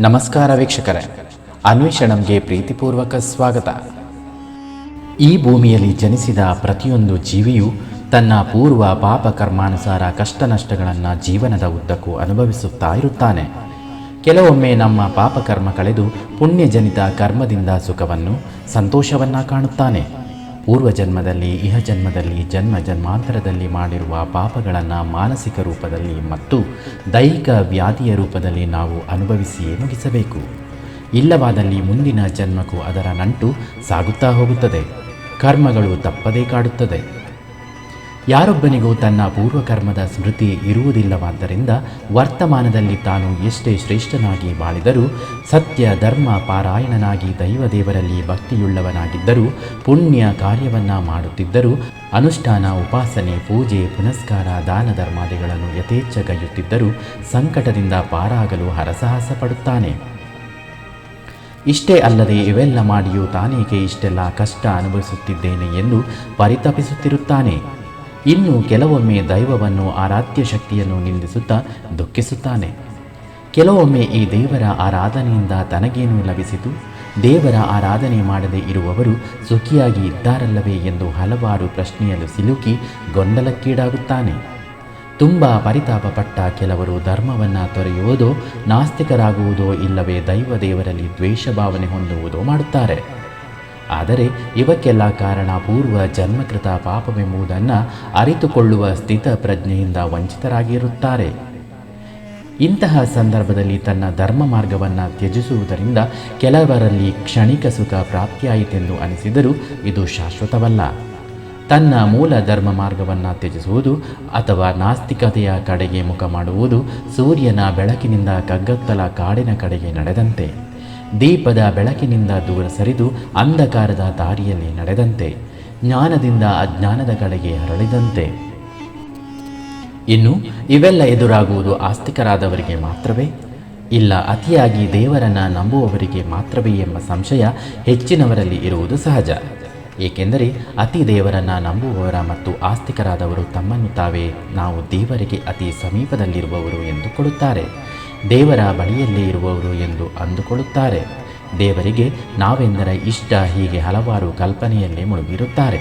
ನಮಸ್ಕಾರ ವೀಕ್ಷಕರೇ, ಅನ್ವೇಷಣಂಗೆ ಪ್ರೀತಿಪೂರ್ವಕ ಸ್ವಾಗತ. ಈ ಭೂಮಿಯಲ್ಲಿ ಜನಿಸಿದ ಪ್ರತಿಯೊಂದು ಜೀವಿಯು ತನ್ನ ಪೂರ್ವ ಪಾಪ ಕರ್ಮಾನುಸಾರ ಕಷ್ಟ ನಷ್ಟಗಳನ್ನು ಜೀವನದ ಉದ್ದಕ್ಕೂ ಅನುಭವಿಸುತ್ತಾ ಇರುತ್ತಾನೆ. ಕೆಲವೊಮ್ಮೆ ನಮ್ಮ ಪಾಪಕರ್ಮ ಕಳೆದು ಪುಣ್ಯಜನಿತ ಕರ್ಮದಿಂದ ಸುಖವನ್ನು, ಸಂತೋಷವನ್ನು ಕಾಣುತ್ತಾನೆ. ಪೂರ್ವ ಜನ್ಮದಲ್ಲಿ ಇಹ ಜನ್ಮದಲ್ಲಿ ಜನ್ಮ ಜನ್ಮಾಂತರದಲ್ಲಿ ಮಾಡಿರುವ ಪಾಪಗಳನ್ನು ಮಾನಸಿಕ ರೂಪದಲ್ಲಿ ಮತ್ತು ದೈಹಿಕ ವ್ಯಾಧಿಯ ರೂಪದಲ್ಲಿ ನಾವು ಅನುಭವಿಸಿಯೇ ಮುಗಿಸಬೇಕು. ಇಲ್ಲವಾದಲ್ಲಿ ಮುಂದಿನ ಜನ್ಮಕ್ಕೂ ಅದರ ನಂಟು ಸಾಗುತ್ತಾ ಹೋಗುತ್ತದೆ. ಕರ್ಮಗಳು ತಪ್ಪದೇ ಕಾಡುತ್ತದೆ. ಯಾರೊಬ್ಬನಿಗೂ ತನ್ನ ಪೂರ್ವಕರ್ಮದ ಸ್ಮೃತಿ ಇರುವುದಿಲ್ಲವಾದ್ದರಿಂದ ವರ್ತಮಾನದಲ್ಲಿ ತಾನು ಎಷ್ಟೇ ಶ್ರೇಷ್ಠನಾಗಿ ಬಾಳಿದರೂ ಸತ್ಯ, ಧರ್ಮ, ಪಾರಾಯಣನಾಗಿ ದೈವದೇವರಲ್ಲಿ ಭಕ್ತಿಯುಳ್ಳವನಾಗಿದ್ದರೂ, ಪುಣ್ಯ ಕಾರ್ಯವನ್ನು ಮಾಡುತ್ತಿದ್ದರೂ, ಅನುಷ್ಠಾನ, ಉಪಾಸನೆ, ಪೂಜೆ, ಪುನಸ್ಕಾರ, ದಾನ ಧರ್ಮಾದಿಗಳನ್ನು ಯಥೇಚ್ಛಗೈಯುತ್ತಿದ್ದರೂ ಸಂಕಟದಿಂದ ಪಾರಾಗಲು ಹರಸಾಹಸ ಪಡುತ್ತಾನೆ ಇಷ್ಟೇ ಅಲ್ಲದೆ ಇವೆಲ್ಲ ಮಾಡಿಯೂ ತಾನೇಕೆ ಇಷ್ಟೆಲ್ಲ ಕಷ್ಟ ಅನುಭವಿಸುತ್ತಿದ್ದೇನೆ ಎಂದು ಪರಿತಪಿಸುತ್ತಿರುತ್ತಾನೆ. ಇನ್ನು ಕೆಲವೊಮ್ಮೆ ದೈವವನ್ನು ಆರಾಧ್ಯ ಶಕ್ತಿಯನ್ನು ನಿಂದಿಸುತ್ತಾ ದುಃಖಿಸುತ್ತಾನೆ. ಕೆಲವೊಮ್ಮೆ ಈ ದೇವರ ಆರಾಧನೆಯಿಂದ ತನಗೇನು ಲಭಿಸಿತು. ದೇವರ ಆರಾಧನೆ ಮಾಡದೇ ಇರುವವರು ಸುಖಿಯಾಗಿ ಇದ್ದಾರಲ್ಲವೇ ಎಂದು ಹಲವಾರು ಪ್ರಶ್ನೆಯಲ್ಲೂ ಸಿಲುಕಿ ಗೊಂದಲಕ್ಕೀಡಾಗುತ್ತಾನೆ. ತುಂಬ ಪರಿತಾಪಪಟ್ಟ ಕೆಲವರು ಧರ್ಮವನ್ನು ತೊರೆಯುವುದೋ, ನಾಸ್ತಿಕರಾಗುವುದೋ ಇಲ್ಲವೇ ದೈವ ದೇವರಲ್ಲಿ ದ್ವೇಷ ಭಾವನೆ ಹೊಂದುವುದೋ ಮಾಡುತ್ತಾರೆ. ಆದರೆ ಇವಕ್ಕೆಲ್ಲ ಕಾರಣ ಪೂರ್ವ ಜನ್ಮಕೃತ ಪಾಪವೆಂಬುದನ್ನು ಅರಿತುಕೊಳ್ಳುವ ಸ್ಥಿತ ಪ್ರಜ್ಞೆಯಿಂದ ವಂಚಿತರಾಗಿರುತ್ತಾರೆ. ಇಂತಹ ಸಂದರ್ಭದಲ್ಲಿ ತನ್ನ ಧರ್ಮ ಮಾರ್ಗವನ್ನು ತ್ಯಜಿಸುವುದರಿಂದ ಕೆಲವರಲ್ಲಿ ಕ್ಷಣಿಕ ಸುಖ ಪ್ರಾಪ್ತಿಯಾಯಿತೆಂದು ಅನಿಸಿದರೂ ಇದು ಶಾಶ್ವತವಲ್ಲ. ತನ್ನ ಮೂಲ ಧರ್ಮ ಮಾರ್ಗವನ್ನು ತ್ಯಜಿಸುವುದು ಅಥವಾ ನಾಸ್ತಿಕತೆಯ ಕಡೆಗೆ ಮುಖ ಮಾಡುವುದು ಸೂರ್ಯನ ಬೆಳಕಿನಿಂದ ಕಗ್ಗತ್ತಲ ಕಾಡಿನ ಕಡೆಗೆ ನಡೆದಂತೆ. ದೀಪದ ಬೆಳಕಿನಿಂದ ದೂರ ಸರಿದು ಅಂಧಕಾರದ ದಾರಿಯಲ್ಲಿ ನಡೆದಂತೆ, ಜ್ಞಾನದಿಂದ ಅಜ್ಞಾನದ ಕಡೆಗೆ ಹರಳಿದಂತೆ. ಇನ್ನು ಇವೆಲ್ಲ ಎದುರಾಗುವುದು ಆಸ್ತಿಕರಾದವರಿಗೆ ಮಾತ್ರವೇ? ಇಲ್ಲ, ಅತಿಯಾಗಿ ದೇವರನ್ನ ನಂಬುವವರಿಗೆ ಮಾತ್ರವೇ ಎಂಬ ಸಂಶಯ ಹೆಚ್ಚಿನವರಲ್ಲಿ ಇರುವುದು ಸಹಜ. ಏಕೆಂದರೆ ಅತಿ ದೇವರನ್ನ ನಂಬುವವರ ಮತ್ತು ಆಸ್ತಿಕರಾದವರು ತಮ್ಮನ್ನು ತಾವೇ ನಾವು ದೇವರಿಗೆ ಅತಿ ಸಮೀಪದಲ್ಲಿರುವವರು ಎಂದುಕೊಳ್ಳುತ್ತಾರೆ ದೇವರ ಬಳಿಯಲ್ಲೇ ಇರುವವರು ಎಂದು ಅಂದುಕೊಳ್ಳುತ್ತಾರೆ. ದೇವರಿಗೆ ನಾವೆಂದರೆ ಇಷ್ಟ ಹೀಗೆ ಹಲವಾರು ಕಲ್ಪನೆಯಲ್ಲೇ ಮುಳುಗಿರುತ್ತಾರೆ.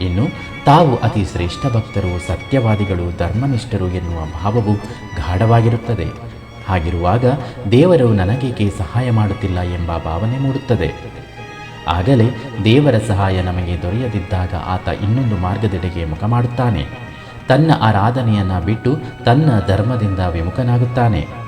ಇನ್ನು ತಾವು ಅತಿ ಶ್ರೇಷ್ಠ ಭಕ್ತರು, ಸತ್ಯವಾದಿಗಳು, ಧರ್ಮನಿಷ್ಠರು ಎನ್ನುವ ಭಾವವು ಗಾಢವಾಗಿರುತ್ತದೆ. ಹಾಗಿರುವಾಗ ದೇವರು ನನಗೇಕೆ ಸಹಾಯ ಮಾಡುತ್ತಿಲ್ಲ ಎಂಬ ಭಾವನೆ ಮೂಡುತ್ತದೆ. ಆಗಲೇ ದೇವರ ಸಹಾಯ ನಮಗೆ ದೊರೆಯದಿದ್ದಾಗ ಆತ ಇನ್ನೊಂದು ಮಾರ್ಗದೆಡೆಗೆ ಮುಖ ಮಾಡುತ್ತಾನೆ. ತನ್ನ ಆರಾಧನೆಯನ್ನು ಬಿಟ್ಟು ತನ್ನ ಧರ್ಮದಿಂದ ವಿಮುಖನಾಗುತ್ತಾನೆ.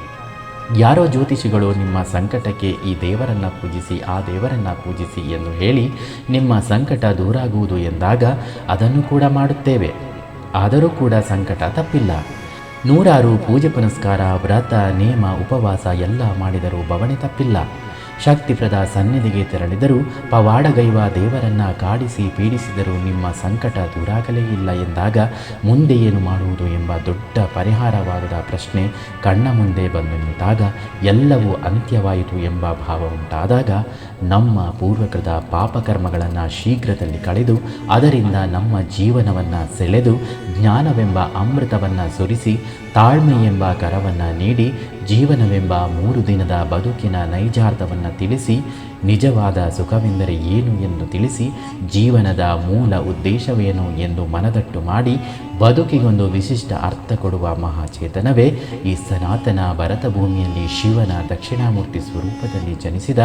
ಯಾರೋ ಜ್ಯೋತಿಷಿಗಳು ನಿಮ್ಮ ಸಂಕಟಕ್ಕೆ ಈ ದೇವರನ್ನು ಪೂಜಿಸಿ, ಆ ದೇವರನ್ನು ಪೂಜಿಸಿ ಎಂದು ಹೇಳಿ ನಿಮ್ಮ ಸಂಕಟ ದೂರಾಗುವುದು ಎಂದಾಗ ಅದನ್ನು ಕೂಡ ಮಾಡುತ್ತೇವೆ. ಆದರೂ ಕೂಡ ಸಂಕಟ ತಪ್ಪಿಲ್ಲ. ನೂರಾರು ಪೂಜೆ ಪುನಸ್ಕಾರ, ವ್ರತ, ನೇಮ, ಉಪವಾಸ ಎಲ್ಲ ಮಾಡಿದರೂ ಬವಣೆ ತಪ್ಪಿಲ್ಲ. ಶಕ್ತಿಪ್ರದ ಸನ್ನಿಧಿಗೆ ತೆರಳಿದರೂ ಪವಾಡಗೈವ ದೇವರನ್ನ ಕಾಡಿಸಿ ಪೀಡಿಸಿದರೂ ನಿಮ್ಮ ಸಂಕಟ ದೂರಾಗಲೇ ಇಲ್ಲ ಎಂದಾಗ ಮುಂದೆ ಏನು ಮಾಡುವುದು ಎಂಬ ದೊಡ್ಡ ಪರಿಹಾರವಾಗದ ಪ್ರಶ್ನೆ ಕಣ್ಣ ಮುಂದೆ ಬಂದು ನಿಂತಾಗ ಎಲ್ಲವೂ ಅಂತ್ಯವಾಯಿತು ಎಂಬ ಭಾವ ಉಂಟಾದಾಗ ನಮ್ಮ ಪೂರ್ವಕೃತ ಪಾಪಕರ್ಮಗಳನ್ನು ಶೀಘ್ರದಲ್ಲಿ ಕಳೆದು ಅದರಿಂದ ನಮ್ಮ ಜೀವನವನ್ನು ಸೆಳೆದು ಜ್ಞಾನವೆಂಬ ಅಮೃತವನ್ನು ಸುರಿಸಿ ತಾಳ್ಮೆ ಎಂಬ ಕರವನ್ನು ನೀಡಿ ಜೀವನವೆಂಬ ಮೂರು ದಿನದ ಬದುಕಿನ ನೈಜಾರ್ಥವನ್ನು ತಿಳಿಸಿ, ನಿಜವಾದ ಸುಖವೆಂದರೆ ಏನು ಎಂದು ತಿಳಿಸಿ, ಜೀವನದ ಮೂಲ ಉದ್ದೇಶವೇನು ಎಂದು ಮನದಟ್ಟು ಮಾಡಿ, ಬದುಕಿಗೊಂದು ವಿಶಿಷ್ಟ ಅರ್ಥ ಕೊಡುವ ಮಹಾಚೇತನವೇ, ಈ ಸನಾತನ ಭರತ ಭೂಮಿಯಲ್ಲಿ ಶಿವನ ದಕ್ಷಿಣಾಮೂರ್ತಿ ಸ್ವರೂಪದಲ್ಲಿ ಜನಿಸಿದ,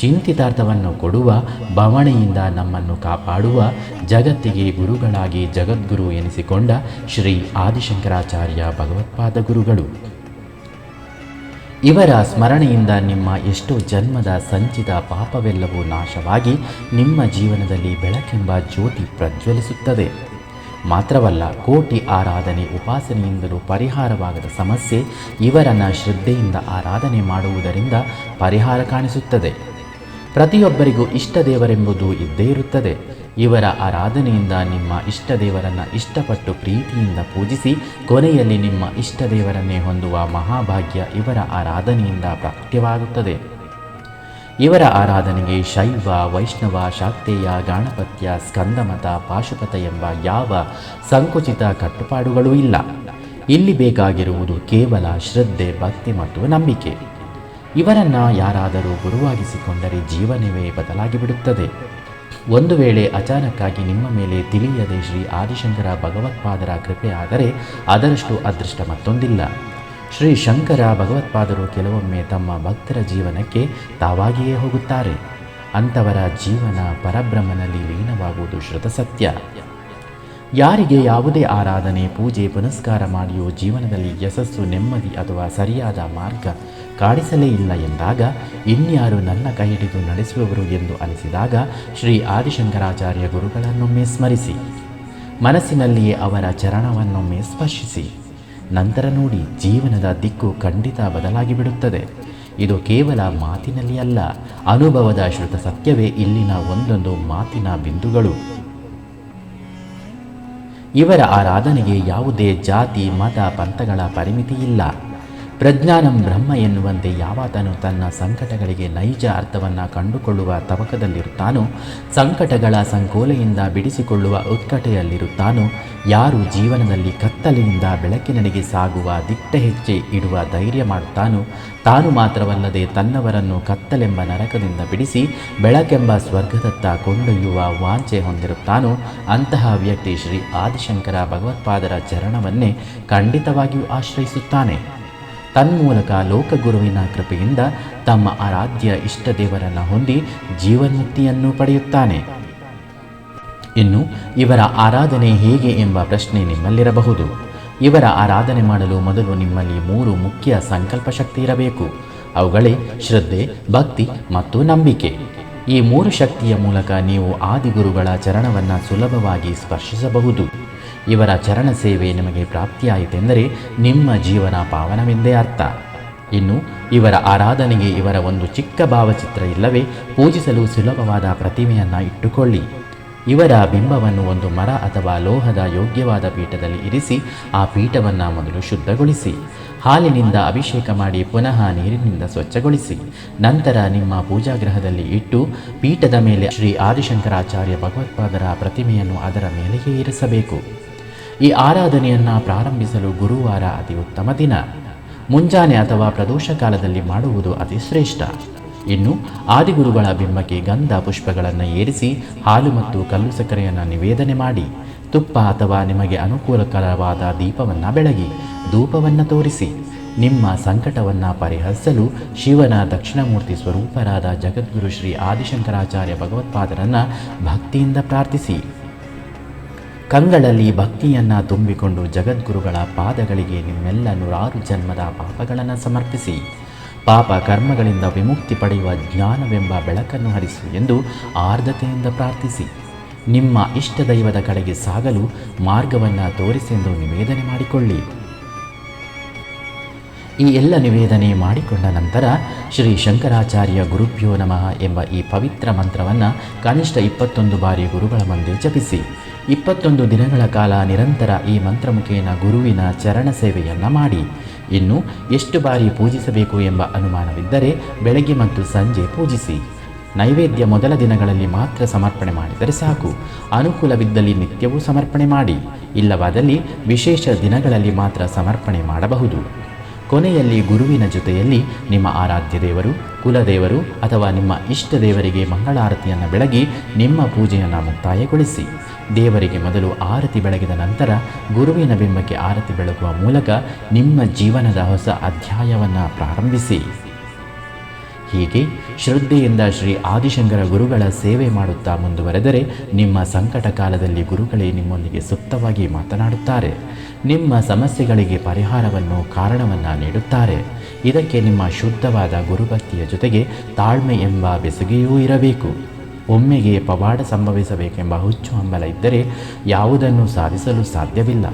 ಚಿಂತಿತಾರ್ಥವನ್ನು ಕೊಡುವ, ಬವಣೆಯಿಂದ ನಮ್ಮನ್ನು ಕಾಪಾಡುವ, ಜಗತ್ತಿಗೆ ಗುರುಗಳಾಗಿ ಜಗದ್ಗುರು ಎನಿಸಿಕೊಂಡ ಶ್ರೀ ಆದಿಶಂಕರಾಚಾರ್ಯ ಭಗವತ್ಪಾದ ಗುರುಗಳು. ಇವರ ಸ್ಮರಣೆಯಿಂದ ನಿಮ್ಮ ಎಷ್ಟೋ ಜನ್ಮದ ಸಂಚಿತ ಪಾಪವೆಲ್ಲವೂ ನಾಶವಾಗಿ ನಿಮ್ಮ ಜೀವನದಲ್ಲಿ ಬೆಳಕೆಂಬ ಜ್ಯೋತಿ ಪ್ರಜ್ವಲಿಸುತ್ತದೆ. ಮಾತ್ರವಲ್ಲ, ಕೋಟಿ ಆರಾಧನೆ ಉಪಾಸನೆಯಿಂದಲೂ ಪರಿಹಾರವಾಗದ ಸಮಸ್ಯೆ ಇವರನ್ನು ಶ್ರದ್ಧೆಯಿಂದ ಆರಾಧನೆ ಮಾಡುವುದರಿಂದ ಪರಿಹಾರ ಕಾಣಿಸುತ್ತದೆ. ಪ್ರತಿಯೊಬ್ಬರಿಗೂ ಇಷ್ಟ ದೇವರೆಂಬುದು ಇದ್ದೇ ಇರುತ್ತದೆ. ಇವರ ಆರಾಧನೆಯಿಂದ ನಿಮ್ಮ ಇಷ್ಟ ದೇವರನ್ನು ಇಷ್ಟಪಟ್ಟು ಪ್ರೀತಿಯಿಂದ ಪೂಜಿಸಿ, ಕೊನೆಯಲ್ಲಿ ನಿಮ್ಮ ಇಷ್ಟ ದೇವರನ್ನೇ ಹೊಂದುವ ಮಹಾಭಾಗ್ಯ ಇವರ ಆರಾಧನೆಯಿಂದ ಪ್ರಾಪ್ತವಾಗುತ್ತದೆ ಇವರ ಆರಾಧನೆಗೆ ಶೈವ, ವೈಷ್ಣವ, ಶಾಕ್ತೇಯ, ಗಾಣಪತ್ಯ, ಸ್ಕಂದಮತ, ಪಾಶುಪತ ಎಂಬ ಯಾವ ಸಂಕುಚಿತ ಕಟ್ಟುಪಾಡುಗಳೂ ಇಲ್ಲ. ಇಲ್ಲಿ ಬೇಕಾಗಿರುವುದು ಕೇವಲ ಶ್ರದ್ಧೆ, ಭಕ್ತಿ ಮತ್ತು ನಂಬಿಕೆ. ಇವರನ್ನ ಯಾರಾದರೂ ಗುರುವಾಗಿಸಿಕೊಂಡರೆ ಜೀವನವೇ ಬದಲಾಗಿ ಬಿಡುತ್ತದೆ. ಒಂದು ವೇಳೆ ಅಚಾನಕ್ಕಾಗಿ ನಿಮ್ಮ ಮೇಲೆ ತಿಳಿಯದೆ ಶ್ರೀ ಆದಿಶಂಕರ ಭಗವತ್ಪಾದರ ಕೃಪೆ ಅದರಷ್ಟು ಅದೃಷ್ಟ ಮತ್ತೊಂದಿಲ್ಲ. ಶ್ರೀ ಶಂಕರ ಭಗವತ್ಪಾದರು ಕೆಲವೊಮ್ಮೆ ತಮ್ಮ ಭಕ್ತರ ಜೀವನಕ್ಕೆ ತಾವಾಗಿಯೇ ಹೋಗುತ್ತಾರೆ. ಅಂಥವರ ಜೀವನ ಪರಬ್ರಹ್ಮನಲ್ಲಿ ಲೀನವಾಗುವುದು ಶ್ರುತ ಸತ್ಯ ಯಾರಿಗೆ ಯಾವುದೇ ಆರಾಧನೆ, ಪೂಜೆ, ಪುನಸ್ಕಾರ ಮಾಡಿಯೋ ಜೀವನದಲ್ಲಿ ಯಶಸ್ಸು, ನೆಮ್ಮದಿ ಅಥವಾ ಸರಿಯಾದ ಮಾರ್ಗ ಕಾಡಿಸಲೇ ಇಲ್ಲ ಎಂದಾಗ ಇನ್ಯಾರು ನನ್ನ ಕೈ ಹಿಡಿದು ನಡೆಸುವವರು ಎಂದು ಅನಿಸಿದಾಗ ಶ್ರೀ ಆದಿಶಂಕರಾಚಾರ್ಯ ಗುರುಗಳನ್ನೊಮ್ಮೆ ಸ್ಮರಿಸಿ, ಮನಸ್ಸಿನಲ್ಲಿಯೇ ಅವರ ಚರಣವನ್ನೊಮ್ಮೆ ಸ್ಪರ್ಶಿಸಿ. ನಂತರ ನೋಡಿ ಜೀವನದ ದಿಕ್ಕು ಖಂಡಿತ ಬದಲಾಗಿ ಬಿಡುತ್ತದೆ ಇದು ಕೇವಲ ಮಾತಿನಲ್ಲಿ ಅಲ್ಲ, ಅನುಭವದ ಶ್ರುತ ಸತ್ಯವೇ ಇಲ್ಲಿನ ಒಂದೊಂದು ಮಾತಿನ ಬಿಂದುಗಳು. ಇವರ ಆರಾಧನೆಗೆ ಯಾವುದೇ ಜಾತಿ, ಮತ, ಪಂಥಗಳ ಪರಿಮಿತಿ ಇಲ್ಲ ಪ್ರಜ್ಞಾನಂ ಬ್ರಹ್ಮ ಎನ್ನುವಂತೆ ಯಾವಾತನು ತನ್ನ ಸಂಕಟಗಳಿಗೆ ನೈಜ ಅರ್ಥವನ್ನು ಕಂಡುಕೊಳ್ಳುವ ತವಕದಲ್ಲಿರುತ್ತಾನೋ, ಸಂಕಟಗಳ ಸಂಕೋಲೆಯಿಂದ ಬಿಡಿಸಿಕೊಳ್ಳುವ ಉತ್ಕಟೆಯಲ್ಲಿರುತ್ತಾನೋ, ಯಾರು ಜೀವನದಲ್ಲಿ ಕತ್ತಲೆಯಿಂದ ಬೆಳಕಿನಡೆಗೆ ಸಾಗುವ ದಿಟ್ಟ ಹೆಜ್ಜೆ ಇಡುವ ಧೈರ್ಯ ಮಾಡುತ್ತಾನೋ, ತಾನು ಮಾತ್ರವಲ್ಲದೆ ತನ್ನವರನ್ನು ಕತ್ತಲೆಂಬ ನರಕದಿಂದ ಬಿಡಿಸಿ ಬೆಳಕೆಂಬ ಸ್ವರ್ಗದತ್ತ ಕೊಂಡೊಯ್ಯುವ ವಾಂಛೆ ಹೊಂದಿರುತ್ತಾನೋ, ಅಂತಹ ವ್ಯಕ್ತಿ ಶ್ರೀ ಆದಿಶಂಕರ ಭಗವತ್ಪಾದರ ಚರಣವನ್ನೇ ಖಂಡಿತವಾಗಿಯೂ ಆಶ್ರಯಿಸುತ್ತಾನೆ. ತನ್ಮೂಲಕ ಲೋಕಗುರುವಿನ ಕೃಪೆಯಿಂದ ತಮ್ಮ ಆರಾಧ್ಯ ಇಷ್ಟ ದೇವರನ್ನು ಹೊಂದಿ ಜೀವನ್ಮುಕ್ತಿಯನ್ನು ಪಡೆಯುತ್ತಾನೆ. ಇನ್ನು ಇವರ ಆರಾಧನೆ ಹೇಗೆ ಎಂಬ ಪ್ರಶ್ನೆ ನಿಮ್ಮಲ್ಲಿರಬಹುದು. ಇವರ ಆರಾಧನೆ ಮಾಡಲು ಮೊದಲು ನಿಮ್ಮಲ್ಲಿ ಮೂರು ಮುಖ್ಯ ಸಂಕಲ್ಪ ಶಕ್ತಿ ಇರಬೇಕು. ಅವುಗಳೇ ಶ್ರದ್ಧೆ, ಭಕ್ತಿ ಮತ್ತು ನಂಬಿಕೆ. ಈ ಮೂರು ಶಕ್ತಿಯ ಮೂಲಕ ನೀವು ಆದಿಗುರುಗಳ ಚರಣವನ್ನು ಸುಲಭವಾಗಿ ಸ್ಪರ್ಶಿಸಬಹುದು. ಇವರ ಚರಣ ಸೇವೆ ನಿಮಗೆ ಪ್ರಾಪ್ತಿಯಾಯಿತೆಂದರೆ ನಿಮ್ಮ ಜೀವನ ಪಾವನವೆಂದೇ ಅರ್ಥ. ಇನ್ನು ಇವರ ಆರಾಧನೆಗೆ ಇವರ ಒಂದು ಚಿಕ್ಕ ಭಾವಚಿತ್ರ ಇಲ್ಲವೇ ಪೂಜಿಸಲು ಸುಲಭವಾದ ಪ್ರತಿಮೆಯನ್ನು ಇಟ್ಟುಕೊಳ್ಳಿ. ಇವರ ಬಿಂಬವನ್ನು ಒಂದು ಮರ ಅಥವಾ ಲೋಹದ ಯೋಗ್ಯವಾದ ಪೀಠದಲ್ಲಿ ಇರಿಸಿ ಆ ಪೀಠವನ್ನು ಮೊದಲು ಶುದ್ಧಗೊಳಿಸಿ. ಹಾಲಿನಿಂದ ಅಭಿಷೇಕ ಮಾಡಿ ಪುನಃ ನೀರಿನಿಂದ ಸ್ವಚ್ಛಗೊಳಿಸಿ. ನಂತರ ನಿಮ್ಮ ಪೂಜಾಗೃಹದಲ್ಲಿ ಇಟ್ಟು ಪೀಠದ ಮೇಲೆ ಶ್ರೀ ಆದಿಶಂಕರಾಚಾರ್ಯ ಭಗವತ್ಪಾದರ ಪ್ರತಿಮೆಯನ್ನು ಅದರ ಮೇಲೆಯೇ ಇರಿಸಬೇಕು. ಈ ಆರಾಧನೆಯನ್ನು ಪ್ರಾರಂಭಿಸಲು ಗುರುವಾರ ಅತಿ ಉತ್ತಮ ದಿನ. ಮುಂಜಾನೆ ಅಥವಾ ಪ್ರದೋಷ ಕಾಲದಲ್ಲಿ ಮಾಡುವುದು ಅತಿ ಶ್ರೇಷ್ಠ. ಇನ್ನು ಆದಿಗುರುಗಳ ಬಿಂಬಕ್ಕೆ ಗಂಧ ಪುಷ್ಪಗಳನ್ನು ಏರಿಸಿ ಹಾಲು ಮತ್ತು ಕಲ್ಲು ಸಕ್ಕರೆಯನ್ನು ನಿವೇದನೆ ಮಾಡಿ, ತುಪ್ಪ ಅಥವಾ ನಿಮಗೆ ಅನುಕೂಲಕರವಾದ ದೀಪವನ್ನು ಬೆಳಗಿ, ಧೂಪವನ್ನು ತೋರಿಸಿ, ನಿಮ್ಮ ಸಂಕಟವನ್ನು ಪರಿಹರಿಸಲು ಶಿವನ ದಕ್ಷಿಣಮೂರ್ತಿ ಸ್ವರೂಪರಾದ ಜಗದ್ಗುರು ಶ್ರೀ ಆದಿಶಂಕರಾಚಾರ್ಯ ಭಗವತ್ಪಾದರನ್ನು ಭಕ್ತಿಯಿಂದ ಪ್ರಾರ್ಥಿಸಿ. ಕಂಗಳಲ್ಲಿ ಭಕ್ತಿಯನ್ನು ತುಂಬಿಕೊಂಡು ಜಗದ್ಗುರುಗಳ ಪಾದಗಳಿಗೆ ನಿಮ್ಮೆಲ್ಲ ನೂರಾರು ಜನ್ಮದ ಪಾಪಗಳನ್ನು ಸಮರ್ಪಿಸಿ, ಪಾಪ ಕರ್ಮಗಳಿಂದ ವಿಮುಕ್ತಿ ಪಡೆಯುವ ಜ್ಞಾನವೆಂಬ ಬೆಳಕನ್ನು ಹರಿಸು ಎಂದು ಆರ್ದ್ರತೆಯಿಂದ ಪ್ರಾರ್ಥಿಸಿ. ನಿಮ್ಮ ಇಷ್ಟ ದೈವದ ಕಡೆಗೆ ಸಾಗಲು ಮಾರ್ಗವನ್ನು ತೋರಿಸೆಂದು ನಿವೇದನೆ ಮಾಡಿಕೊಳ್ಳಿ. ಈ ಎಲ್ಲ ನಿವೇದನೆ ಮಾಡಿಕೊಂಡ ನಂತರ ಶ್ರೀ ಶಂಕರಾಚಾರ್ಯ ಗುರುಭ್ಯೋ ನಮಃ ಎಂಬ ಈ ಪವಿತ್ರ ಮಂತ್ರವನ್ನು ಕನಿಷ್ಠ ಇಪ್ಪತ್ತೊಂದು ಬಾರಿ ಗುರುಗಳ ಮುಂದೆ ಜಪಿಸಿ. ಇಪ್ಪತ್ತೊಂದು ದಿನಗಳ ಕಾಲ ನಿರಂತರ ಈ ಮಂತ್ರಮುಖೇನ ಗುರುವಿನ ಚರಣ ಸೇವೆಯನ್ನು ಮಾಡಿ. ಇನ್ನು ಎಷ್ಟು ಬಾರಿ ಪೂಜಿಸಬೇಕು ಎಂಬ ಅನುಮಾನವಿದ್ದರೆ ಬೆಳಗ್ಗೆ ಮತ್ತು ಸಂಜೆ ಪೂಜಿಸಿ. ನೈವೇದ್ಯ ಮೊದಲ ದಿನಗಳಲ್ಲಿ ಮಾತ್ರ ಸಮರ್ಪಣೆ ಮಾಡಿದರೆ ಸಾಕು. ಅನುಕೂಲವಿದ್ದಲ್ಲಿ ನಿತ್ಯವೂ ಸಮರ್ಪಣೆ ಮಾಡಿ. ಇಲ್ಲವಾದಲ್ಲಿ ವಿಶೇಷ ದಿನಗಳಲ್ಲಿ ಮಾತ್ರ ಸಮರ್ಪಣೆ ಮಾಡಬಹುದು. ಕೊನೆಯಲ್ಲಿ ಗುರುವಿನ ಜೊತೆಯಲ್ಲಿ ನಿಮ್ಮ ಆರಾಧ್ಯ ದೇವರು, ಕುಲದೇವರು ಅಥವಾ ನಿಮ್ಮ ಇಷ್ಟ ದೇವರಿಗೆ ಮಂಗಳಾರತಿಯನ್ನು ಬೆಳಗಿ ನಿಮ್ಮ ಪೂಜೆಯನ್ನು ಮುಕ್ತಾಯಗೊಳಿಸಿ. ದೇವರಿಗೆ ಮೊದಲು ಆರತಿ ಬೆಳಗಿದ ನಂತರ ಗುರುವಿನ ಬಿಂಬಕ್ಕೆ ಆರತಿ ಬೆಳಗುವ ಮೂಲಕ ನಿಮ್ಮ ಜೀವನದ ಹೊಸ ಅಧ್ಯಾಯವನ್ನು ಪ್ರಾರಂಭಿಸಿ. ಹೀಗೆ ಶ್ರದ್ಧೆಯಿಂದ ಶ್ರೀ ಆದಿಶಂಕರ ಗುರುಗಳ ಸೇವೆ ಮಾಡುತ್ತಾ ಮುಂದುವರೆದರೆ ನಿಮ್ಮ ಸಂಕಟ ಕಾಲದಲ್ಲಿ ಗುರುಗಳೇ ನಿಮ್ಮೊಂದಿಗೆ ಸುಪ್ತವಾಗಿ ಮಾತನಾಡುತ್ತಾರೆ. ನಿಮ್ಮ ಸಮಸ್ಯೆಗಳಿಗೆ ಪರಿಹಾರವನ್ನು ಕಾರಣವನ್ನು ನೀಡುತ್ತಾರೆ. ಇದಕ್ಕೆ ನಿಮ್ಮ ಶುದ್ಧವಾದ ಗುರುಭಕ್ತಿಯ ಜೊತೆಗೆ ತಾಳ್ಮೆ ಎಂಬ ಬೆಸುಗೆಯೂ ಇರಬೇಕು. ಒಮ್ಮೆಗೆ ಪವಾಡ ಸಂಭವಿಸಬೇಕೆಂಬ ಹುಚ್ಚು ಹಂಬಲ ಇದ್ದರೆ ಯಾವುದನ್ನು ಸಾಧಿಸಲು ಸಾಧ್ಯವಿಲ್ಲ.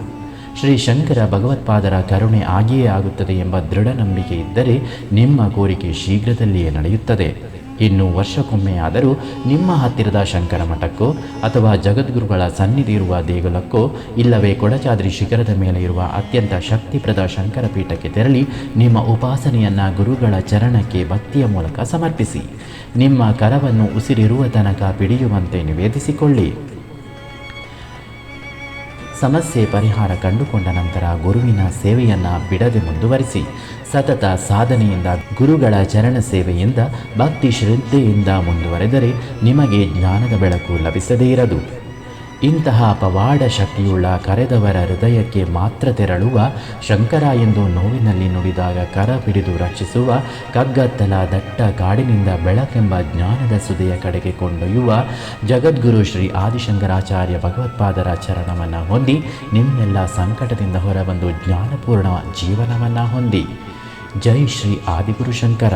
ಶ್ರೀ ಶಂಕರ ಭಗವತ್ಪಾದರ ಕರುಣೆ ಆಗಿಯೇ ಆಗುತ್ತದೆ ಎಂಬ ದೃಢ ನಂಬಿಕೆ ಇದ್ದರೆ ನಿಮ್ಮ ಕೋರಿಕೆ ಶೀಘ್ರದಲ್ಲಿಯೇ ನಡೆಯುತ್ತದೆ. ಇನ್ನು ವರ್ಷಕ್ಕೊಮ್ಮೆಯಾದರೂ ನಿಮ್ಮ ಹತ್ತಿರದ ಶಂಕರ ಮಠಕ್ಕೋ ಅಥವಾ ಜಗದ್ಗುರುಗಳ ಸನ್ನಿಧಿ ಇರುವ ದೇಗುಲಕ್ಕೋ ಇಲ್ಲವೇ ಕೊಡಚಾದ್ರಿ ಶಿಖರದ ಮೇಲೆ ಇರುವ ಅತ್ಯಂತ ಶಕ್ತಿಪ್ರದ ಶಂಕರ ಪೀಠಕ್ಕೆ ತೆರಳಿ ನಿಮ್ಮ ಉಪಾಸನೆಯನ್ನು ಗುರುಗಳ ಚರಣಕ್ಕೆ ಭಕ್ತಿಯ ಮೂಲಕ ಸಮರ್ಪಿಸಿ. ನಿಮ್ಮ ಕರವನ್ನು ಉಸಿರಿರುವ ತನಕ ಪಿಡಿಯುವಂತೆ ನಿವೇದಿಸಿಕೊಳ್ಳಿ. ಸಮಸ್ಯೆ ಪರಿಹಾರ ಕಂಡುಕೊಂಡ ನಂತರ ಗುರುವಿನ ಸೇವೆಯನ್ನು ಬಿಡದೆ ಮುಂದುವರಿಸಿ, ಸತತ ಸಾಧನೆಯಿಂದ, ಗುರುಗಳ ಚರಣ ಸೇವೆಯಿಂದ, ಭಕ್ತಿ ಶ್ರದ್ಧೆಯಿಂದ ಮುಂದುವರೆದರೆ ನಿಮಗೆ ಜ್ಞಾನದ ಬೆಳಕು ಲಭಿಸದೇ ಇರದು. ಇಂತಹ ಪವಾಡ ಶಕ್ತಿಯುಳ್ಳ ಕರೆದವರ ಹೃದಯಕ್ಕೆ ಮಾತ್ರ ತೆರಳುವ ಶಂಕರ ಎಂದು ನೋವಿನಲ್ಲಿ ನುಡಿದಾಗ ಕರ ಹಿಡಿದು ರಕ್ಷಿಸುವ ಕಗ್ಗತ್ತಲ ದಟ್ಟ ಕಾಡಿನಿಂದ ಬೆಳಕೆಂಬ ಜ್ಞಾನದ ಸುದೆಯ ಕಡೆಗೆ ಕೊಂಡೊಯ್ಯುವ ಜಗದ್ಗುರು ಶ್ರೀ ಆದಿಶಂಕರಾಚಾರ್ಯ ಭಗವತ್ಪಾದರ ಚರಣವನ್ನು ಹೊಂದಿ ನಿಮ್ಮೆಲ್ಲ ಸಂಕಟದಿಂದ ಹೊರಬಂದು ಜ್ಞಾನಪೂರ್ಣ ಜೀವನವನ್ನು ಹೊಂದಿ. ಜೈ ಶ್ರೀ ಆದಿಗುರು ಶಂಕರ.